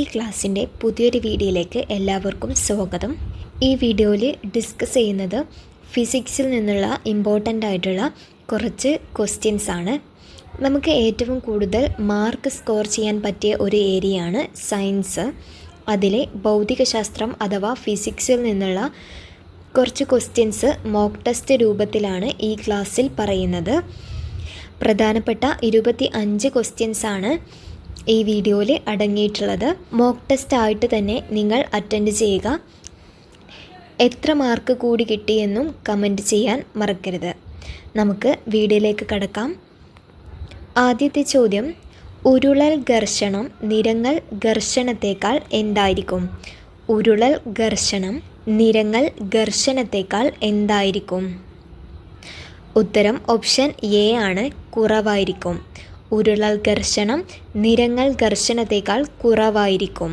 C ക്ലാസ്സിന്റെ പുതിയൊരു വീഡിയോയിലേക്ക് എല്ലാവർക്കും സ്വാഗതം. ഈ വീഡിയോയിൽ ഡിസ്കസ് ചെയ്യുന്നത് ഫിസിക്സിൽ നിന്നുള്ള ഇമ്പോർട്ടന്റ് ആയിട്ടുള്ള കുറച്ച് ക്വസ്റ്റ്യൻസ് ആണ്. നമുക്ക് ഏറ്റവും കൂടുതൽ മാർക്ക് സ്കോർ ചെയ്യാൻ പറ്റിയ ഒരു ഏരിയയാണ് സയൻസ് അതിലെ ഭൗതികശാസ്ത്രം അഥവാ ഫിസിക്സിൽ നിന്നുള്ള കുറച്ച് ക്വസ്റ്റ്യൻസ് മോക്ക് ടെസ്റ്റ് രൂപത്തിലാണ് ഈ ക്ലാസ്സിൽ പറയുന്നത്. പ്രധാനപ്പെട്ട ഇരുപത്തി അഞ്ച് ക്വസ്റ്റ്യൻസാണ് ആണ്. ഈ വീഡിയോയിൽ അടങ്ങിയിട്ടുള്ളത് മോക്ക് ടെസ്റ്റ് ആയിട്ട് തന്നെ നിങ്ങൾ അറ്റൻഡ് ചെയ്യുക. എത്ര മാർക്ക് കൂടി കിട്ടിയെന്നും കമന്റ് ചെയ്യാൻ മറക്കരുത്. നമുക്ക് വീഡിയോയിലേക്ക് കടക്കാം. ആദ്യത്തെ ചോദ്യം ഉരുളൽ ഘർഷണം നിരങ്ങൾ ഘർഷണത്തേക്കാൾ എന്തായിരിക്കും? ഉരുളൽ ഘർഷണം നിരങ്ങൾ ഘർഷണത്തേക്കാൾ എന്തായിരിക്കും? ഉത്തരം ഓപ്ഷൻ എ ആണ് കുറവായിരിക്കും. ഉരുളൽ ഘർഷണം നിരങ്ങൾ ഘർഷണത്തേക്കാൾ കുറവായിരിക്കും.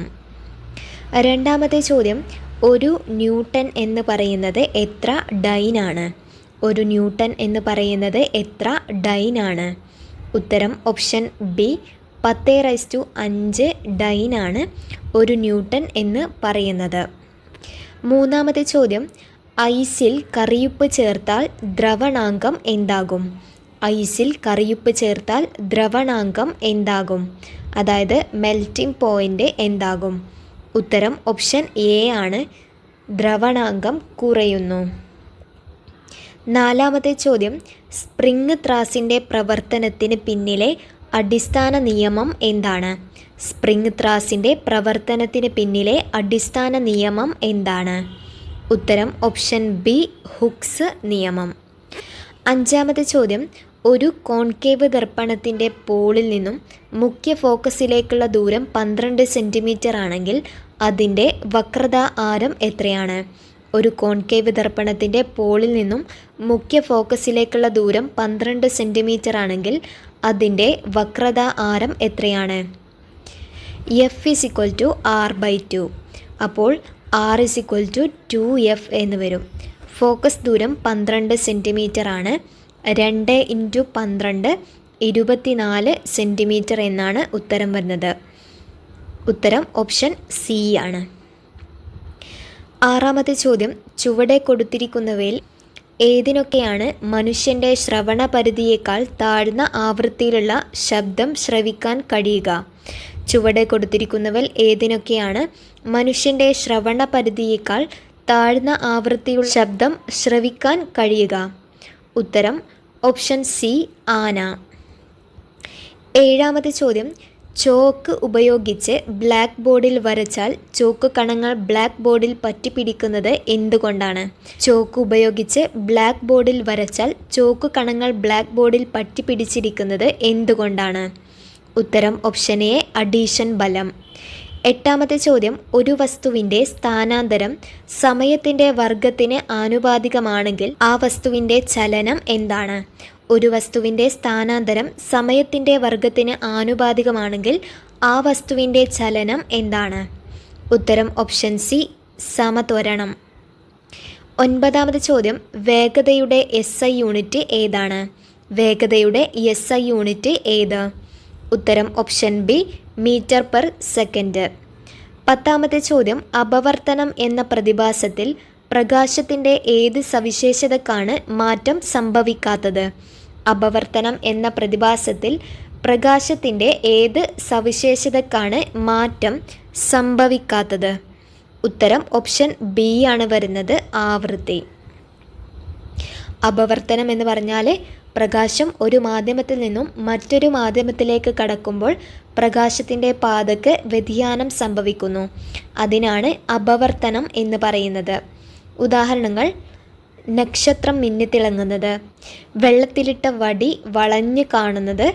രണ്ടാമത്തെ ചോദ്യം ഒരു ന്യൂട്ടൺ എന്ന് പറയുന്നത് എത്ര ഡൈനാണ്? ഒരു ന്യൂട്ടൺ എന്ന് പറയുന്നത് എത്ര ഡൈനാണ്? ഉത്തരം ഓപ്ഷൻ ബി പത്ത് റൈസ് ടു അഞ്ച് ഡൈനാണ് ഒരു ന്യൂട്ടൺ എന്ന് പറയുന്നത്. മൂന്നാമത്തെ ചോദ്യം ഐസിൽ കറിയുപ്പ് ചേർത്താൽ ദ്രവണാങ്കം എന്താകും? ഐസിൽ കറിയുപ്പ് ചേർത്താൽ ദ്രവണാങ്കം എന്താകും? അതായത് മെൽറ്റിംഗ് പോയിന്റ് എന്താകും? ഉത്തരം ഓപ്ഷൻ എ ആണ്. ദ്രവണാങ്കം കുറയുന്നു. നാലാമത്തെ ചോദ്യം. സ്പ്രിംഗ് ത്രാസിന്റെ പ്രവർത്തനത്തിന് പിന്നിലെ അടിസ്ഥാന നിയമം എന്താണ്? സ്പ്രിംഗ് ത്രാസിന്റെ പ്രവർത്തനത്തിന് പിന്നിലെ അടിസ്ഥാന നിയമം എന്താണ്? ഉത്തരം ഓപ്ഷൻ ബി ഹുക്സ് നിയമം. അഞ്ചാമത്തെ ചോദ്യം. ഒരു കോൺകേവ് ദർപ്പണത്തിന്റെ പോളിൽ നിന്നും മുഖ്യ ഫോക്കസിലേക്കുള്ള ദൂരം പന്ത്രണ്ട് സെന്റിമീറ്റർ ആണെങ്കിൽ അതിന്റെ വക്രത ആരം എത്രയാണ്? ഒരു കോൺകേവ് ദർപ്പണത്തിന്റെ പോളിൽ നിന്നും മുഖ്യ ഫോക്കസിലേക്കുള്ള ദൂരം പന്ത്രണ്ട് സെന്റിമീറ്റർ ആണെങ്കിൽ അതിന്റെ വക്രത ആരം എത്രയാണ്? F is equal to R by two അപ്പോൾ R is equal to two F എന്ന് വരും. ഫോക്കസ് ദൂരം പന്ത്രണ്ട് സെന്റിമീറ്റർ ആണ്. രണ്ട് ഇന്റു പന്ത്രണ്ട് ഇരുപത്തിനാല് സെന്റിമീറ്റർ എന്നാണ് ഉത്തരം വരുന്നത്. ഉത്തരം ഓപ്ഷൻ സി ആണ്. ആറാമത്തെ ചോദ്യം ചുവടെ കൊടുത്തിരിക്കുന്നവയിൽ ഏതിനൊക്കെയാണ് മനുഷ്യന്റെ ശ്രവണ പരിധിയേക്കാൾ താഴ്ന്ന ആവൃത്തിയിലുള്ള ശബ്ദം ശ്രവിക്കാൻ കഴിയുക? ചുവടെ കൊടുത്തിരിക്കുന്നവൽ ഏതിനൊക്കെയാണ് മനുഷ്യന്റെ ശ്രവണ പരിധിയേക്കാൾ താഴ്ന്ന ആവൃത്തിയുള്ള ശബ്ദം ശ്രവിക്കാൻ കഴിയുക? ഉത്തരം ഓപ്ഷൻ സി ആന. ഏഴാമത്തെ ചോദ്യം. ചോക്ക് ഉപയോഗിച്ച് ബ്ലാക്ക് ബോർഡിൽ വരച്ചാൽ ചോക്ക് കണങ്ങൾ ബ്ലാക്ക് ബോർഡിൽ പറ്റിപ്പിടിക്കുന്നത് എന്തുകൊണ്ടാണ്? ചോക്ക് ഉപയോഗിച്ച് ബ്ലാക്ക് ബോർഡിൽ വരച്ചാൽ ചോക്ക് കണങ്ങൾ ബ്ലാക്ക് ബോർഡിൽ പറ്റിപ്പിടിച്ചിരിക്കുന്നത് എന്തുകൊണ്ടാണ്? ഉത്തരം ഓപ്ഷൻ എ അഡീഷൻ ബലം. എട്ടാമത്തെ ചോദ്യം ഒരു വസ്തുവിന്റെ സ്ഥാനാന്തരം സമയത്തിന്റെ വർഗത്തിന് ആനുപാതികമാണെങ്കിൽ ആ വസ്തുവിന്റെ ചലനം എന്താണ്? ഒരു വസ്തുവിന്റെ സ്ഥാനാന്തരം സമയത്തിന്റെ വർഗത്തിന് ആനുപാതികമാണെങ്കിൽ ആ വസ്തുവിന്റെ ചലനം എന്താണ്? ഉത്തരം ഓപ്ഷൻ സി സമത്വരണം. ഒൻപതാമത് ചോദ്യം വേഗതയുടെ എസ് ഐ യൂണിറ്റ് ഏതാണ്? വേഗതയുടെ എസ് ഐ യൂണിറ്റ് ഏത്? ഉത്തരം option B metre per second. പത്താമത്തെ ചോദ്യം അപവർത്തനം എന്ന പ്രതിഭാസത്തിൽ പ്രകാശത്തിന്റെ ഏത് സവിശേഷതക്കാണ് മാറ്റം സംഭവിക്കാത്തത്? അപവർത്തനം എന്ന പ്രതിഭാസത്തിൽ പ്രകാശത്തിന്റെ ഏത് സവിശേഷതക്കാണ് മാറ്റം സംഭവിക്കാത്തത്? ഉത്തരം ഓപ്ഷൻ ബി ആണ് വരുന്നത് ആവൃത്തി. അപവർത്തനം എന്ന് പറഞ്ഞാൽ പ്രകാശം ഒരു മാധ്യമത്തിൽ നിന്നും മറ്റൊരു മാധ്യമത്തിലേക്ക് കടക്കുമ്പോൾ പ്രകാശത്തിന്റെ പാതക്ക് വ്യതിയാനം സംഭവിക്കുന്നു. അതിനാണ് അപവർത്തനം എന്ന് പറയുന്നത്. ഉദാഹരണങ്ങൾ നക്ഷത്രം മിന്നിത്തിളങ്ങുന്നത് വെള്ളത്തിലിട്ട വടി വളഞ്ഞു കാണുന്നത്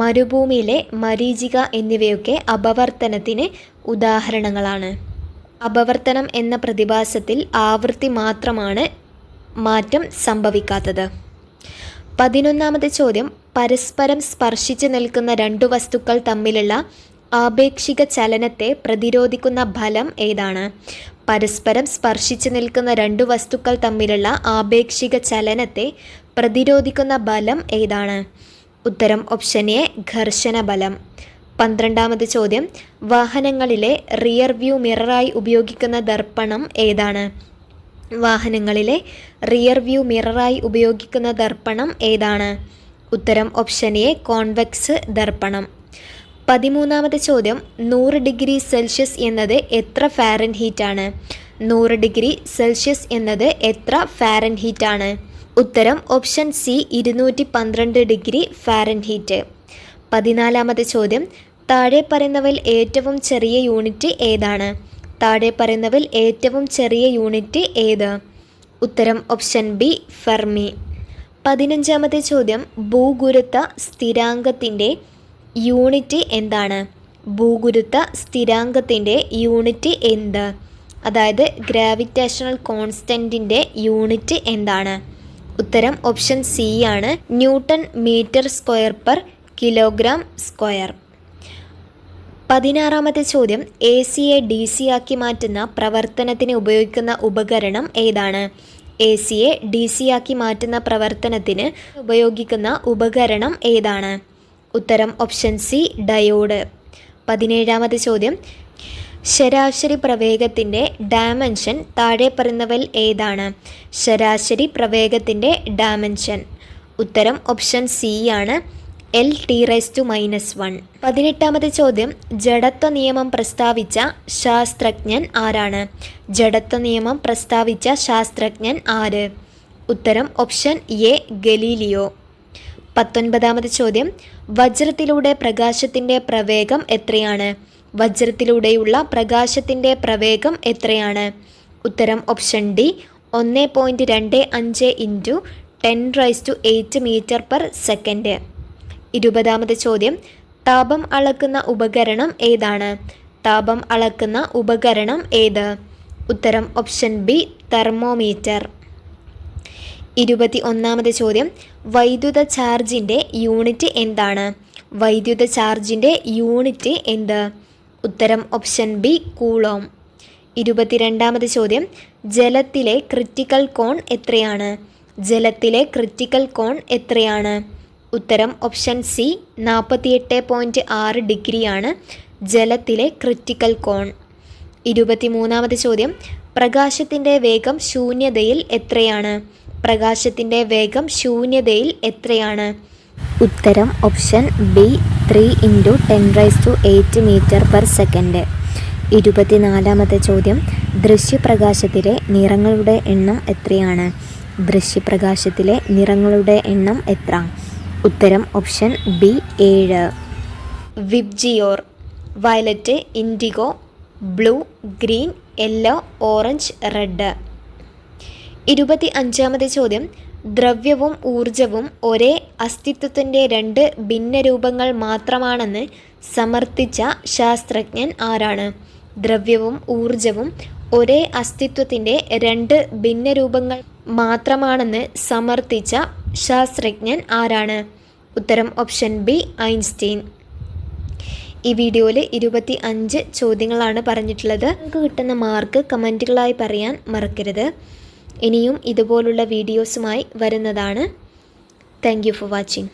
മരുഭൂമിയിലെ മരീചിക എന്നിവയൊക്കെ അപവർത്തനത്തിന് ഉദാഹരണങ്ങളാണ്. അപവർത്തനം എന്ന പ്രതിഭാസത്തിൽ ആവൃത്തി മാത്രമാണ് മാറ്റം സംഭവിക്കാത്തത്. പതിനൊന്നാമത്തെ ചോദ്യം. പരസ്പരം സ്പർശിച്ചു നിൽക്കുന്ന രണ്ടു വസ്തുക്കൾ തമ്മിലുള്ള ആപേക്ഷിക ചലനത്തെ പ്രതിരോധിക്കുന്ന ഫലം ഏതാണ്? പരസ്പരം സ്പർശിച്ചു നിൽക്കുന്ന രണ്ടു വസ്തുക്കൾ തമ്മിലുള്ള ആപേക്ഷിക ചലനത്തെ പ്രതിരോധിക്കുന്ന ബലം ഏതാണ്? ഉത്തരം ഓപ്ഷൻ എ ഘർഷണ ബലം പന്ത്രണ്ടാമത് ചോദ്യം. വാഹനങ്ങളിലെ റിയർ വ്യൂ മിററായി ഉപയോഗിക്കുന്ന ദർപ്പണം ഏതാണ്? വാഹനങ്ങളിലെ റിയർ വ്യൂ മിററായി ഉപയോഗിക്കുന്ന ദർപ്പണം ഏതാണ്? ഉത്തരം ഓപ്ഷൻ എ കോൺവെക്സ് ദർപ്പണം. പതിമൂന്നാമത്തെ ചോദ്യം നൂറ് ഡിഗ്രി സെൽഷ്യസ് എന്നത് എത്ര ഫാരൻ ഹീറ്റാണ് നൂറ് ഡിഗ്രി സെൽഷ്യസ് എന്നത് എത്ര ഫാരൻ ഹീറ്റാണ് ഉത്തരം ഓപ്ഷൻ സി ഇരുന്നൂറ്റി പന്ത്രണ്ട് ഡിഗ്രി ഫാരൻ ഹീറ്റ് പതിനാലാമത്തെ ചോദ്യം താഴെ പറയുന്നവയിൽ ഏറ്റവും ചെറിയ യൂണിറ്റ് ഏതാണ്? താഴെ പറയുന്നവയിൽ ഏറ്റവും ചെറിയ യൂണിറ്റ് ഏത്? ഉത്തരം ഓപ്ഷൻ ബി ഫെർമി. പതിനഞ്ചാമത്തെ ചോദ്യം ഭൂഗുരുത്വ സ്ഥിരാങ്കത്തിന്റെ യൂണിറ്റ് എന്താണ്? ഭൂഗുരുത്വ സ്ഥിരാങ്കത്തിന്റെ യൂണിറ്റ് എന്ത്? അതായത് ഗ്രാവിറ്റേഷണൽ കോൺസ്റ്റന്റിന്റെ യൂണിറ്റ് എന്താണ്? ഉത്തരം ഓപ്ഷൻ സി ആണ്. Newton metre square per kilogram square. പതിനാറാമത്തെ ചോദ്യം എ സിയെ ഡി സി ആക്കി മാറ്റുന്ന പ്രവർത്തനത്തിന് ഉപയോഗിക്കുന്ന ഉപകരണം ഏതാണ്? എ സിയെ ഡി സി ആക്കി മാറ്റുന്ന പ്രവർത്തനത്തിന് ഉപയോഗിക്കുന്ന ഉപകരണം ഏതാണ്? ഉത്തരം ഓപ്ഷൻ സി ഡയോഡ്. പതിനേഴാമത്തെ ചോദ്യം ശരാശരി പ്രവേഗത്തിന്റെ ഡയമെൻഷൻ താഴെ പറയുന്നവൽ ഏതാണ്? ശരാശരി പ്രവേഗത്തിന്റെ ഡയമെൻഷൻ ഉത്തരം ഓപ്ഷൻ സി ആണ്. L T raise to minus one പതിനെട്ടാമത്തെ ചോദ്യം ജഡത്വ നിയമം പ്രസ്താവിച്ച ശാസ്ത്രജ്ഞൻ ആരാണ്? ജഡത്വ നിയമം പ്രസ്താവിച്ച ശാസ്ത്രജ്ഞൻ ആര്? ഉത്തരം ഓപ്ഷൻ എ ഗലീലിയോ. പത്തൊൻപതാമത് ചോദ്യം വജ്രത്തിലൂടെ പ്രകാശത്തിന്റെ പ്രവേഗം എത്രയാണ്? വജ്രത്തിലൂടെയുള്ള പ്രകാശത്തിന്റെ പ്രവേഗം എത്രയാണ്? ഉത്തരം ഓപ്ഷൻ ഡി ഒന്ന് പോയിന്റ് രണ്ട് അഞ്ച് into ten raise to eight metre per second ഇരുപതാമത് ചോദ്യം. താപം അളക്കുന്ന ഉപകരണം ഏതാണ്? താപം അളക്കുന്ന ഉപകരണം ഏത്? ഉത്തരം ഓപ്ഷൻ ബി തെർമോമീറ്റർ. ഇരുപത്തി ഒന്നാമത് ചോദ്യം. വൈദ്യുത ചാർജിന്റെ യൂണിറ്റ് എന്താണ്? വൈദ്യുത ചാർജിന്റെ യൂണിറ്റ് എന്ത്? ഉത്തരം ഓപ്ഷൻ ബി കൂളോം. ഇരുപത്തിരണ്ടാമത് ചോദ്യം. ജലത്തിലെ ക്രിറ്റിക്കൽ കോൺ എത്രയാണ്? ജലത്തിലെ ക്രിറ്റിക്കൽ കോൺ എത്രയാണ്? ഉത്തരം ഓപ്ഷൻ സി നാൽപ്പത്തിയെട്ട് പോയിന്റ് ആറ് ഡിഗ്രിയാണ് ജലത്തിലെ ക്രിറ്റിക്കൽ കോൺ. ഇരുപത്തിമൂന്നാമത് ചോദ്യം പ്രകാശത്തിന്റെ വേഗം ശൂന്യതയിൽ എത്രയാണ്? പ്രകാശത്തിന്റെ വേഗം ശൂന്യതയിൽ എത്രയാണ്? ഉത്തരം option B three into ten raise to eight metre per second. ഇരുപത്തിനാലാമത്തെ ചോദ്യം ദൃശ്യപ്രകാശത്തിലെ നിറങ്ങളുടെ എണ്ണം എത്രയാണ്? ദൃശ്യപ്രകാശത്തിലെ നിറങ്ങളുടെ എണ്ണം എത്ര? ഉത്തരം ഓപ്ഷൻ ബി ഏഴ്. VIBGYOR violet indigo blue green yellow orange red. ഇരുപത്തി അഞ്ചാമത്തെ ചോദ്യം ദ്രവ്യവും ഊർജവും ഒരേ അസ്തിത്വത്തിന്റെ രണ്ട് ഭിന്ന രൂപങ്ങൾ മാത്രമാണെന്ന് സമർത്ഥിച്ച ശാസ്ത്രജ്ഞൻ ആരാണ്? ദ്രവ്യവും ഊർജവും ഒരേ അസ്തിത്വത്തിന്റെ രണ്ട് ഭിന്ന രൂപങ്ങൾ മാത്രമാണെന്ന് സമർത്ഥിച്ച ശാസ്ത്രജ്ഞൻ ആരാണ്? ഉത്തരം ഓപ്ഷൻ ബി ഐൻസ്റ്റീൻ. ഈ വീഡിയോയിൽ ഇരുപത്തി അഞ്ച് ചോദ്യങ്ങളാണ് പറഞ്ഞിട്ടുള്ളത്. നിങ്ങൾക്ക് കിട്ടുന്ന മാർക്ക് കമന്റുകളായി പറയാൻ മറക്കരുത്. ഇനിയും ഇതുപോലുള്ള വീഡിയോസുമായി വരുന്നതാണ്. Thank for watching